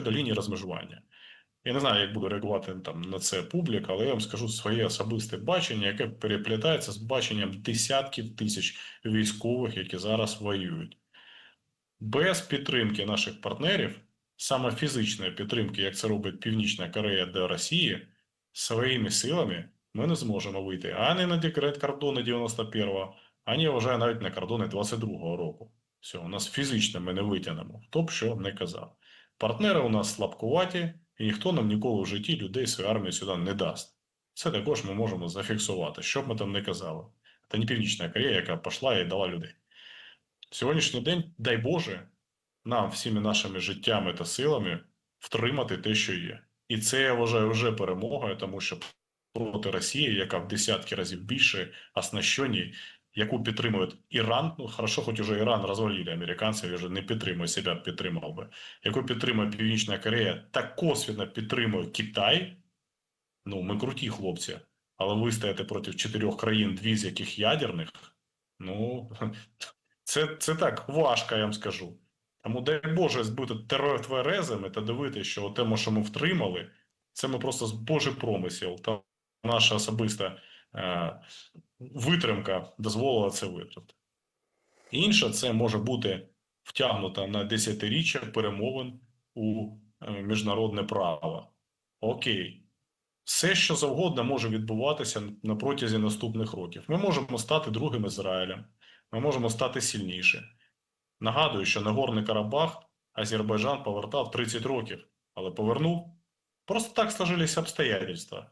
щодо лінії розмежування. Я не знаю, як буде реагувати там на це публіка, але я вам скажу своє особисте бачення, яке переплітається з баченням десятків тисяч військових, які зараз воюють. Без підтримки наших партнерів, саме фізичної підтримки, як це робить Північна Корея до Росії, своїми силами ми не зможемо вийти ані на декрет кордони 91-го, ані я навіть на кордони 22-го року. Все, у нас фізично ми не витягнемо, хто б що не казав. Партнери у нас слабкуваті, і ніхто нам ніколи в житті людей своєї армії сюди не дасть. Це також ми можемо зафіксувати, що б ми там не казали. Це не Північна Корея, яка пішла і дала людей. Сьогоднішній день, дай Боже, нам всіми нашими життями та силами втримати те, що є. І це я вважаю вже перемогою, тому що проти Росії, яка в десятки разів більше оснащені, яку підтримує Іран. Ну хорошо, хоч уже Іран розвалили американці, він вже не підтримує себе, підтримав би. Яку підтримує Північна Корея та косвіно підтримує Китай. Ну, ми круті хлопці, але ви стоїте проти чотирьох країн, дві з яких ядерних. Ну це, це так важко, я вам скажу. Тому дай Боже бути тверезими та дивитися, що те, що ми втримали, це ми просто з Божий промисел та наша особиста витримка дозволила це витримати. Інше це може бути втягнута на десятиріччя перемовин у е, міжнародне право. Окей, все, що завгодно може відбуватися на протязі наступних років. Ми можемо стати другим Ізраїлем, ми можемо стати сильніше. Нагадую, що Нагорний Карабах Азербайджан повертав 30 років, але повернув. Просто так сложилися обстоятельства.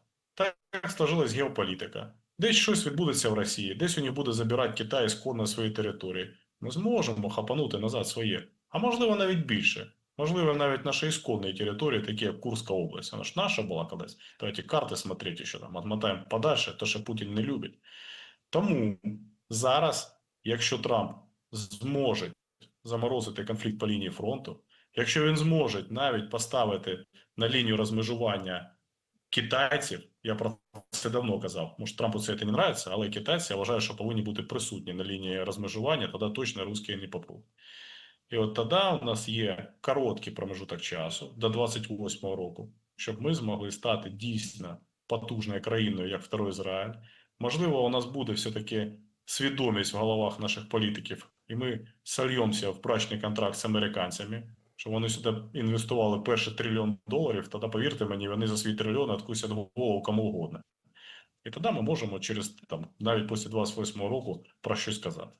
Так сложилась геополітика. Десь щось відбудеться в Росії, десь у них буде забирати Китай ісконно свої території. Ми зможемо хапанути назад своє. А можливо навіть більше. Можливо, навіть наші ісконні території, такі як Курська область. Вона ж наша була колись. Давайте карти смотрите, що там отмотаємо подальше, то що Путін не любить. Тому зараз, якщо Трамп зможе заморозити конфлікт по лінії фронту, якщо він зможе навіть поставити на лінію розмежування китайців, я про це давно казав, може Трампу це не подобається, але китайці я вважаю, що повинні бути присутні на лінії розмежування, тоді точно русські не попруть. І от тоді у нас є короткий промежуток часу до 28-го року, щоб ми змогли стати дійсно потужною країною, як второй Ізраїль. Можливо, у нас буде все-таки свідомість в головах наших політиків, і ми сольємося в прачний контракт з американцями, щоб вони сюди інвестували перший трильйон доларів, тоді, повірте мені, вони за свій трильйон відкусять голову кому угодно. І тоді ми можемо через там навіть після 28-го року про щось сказати.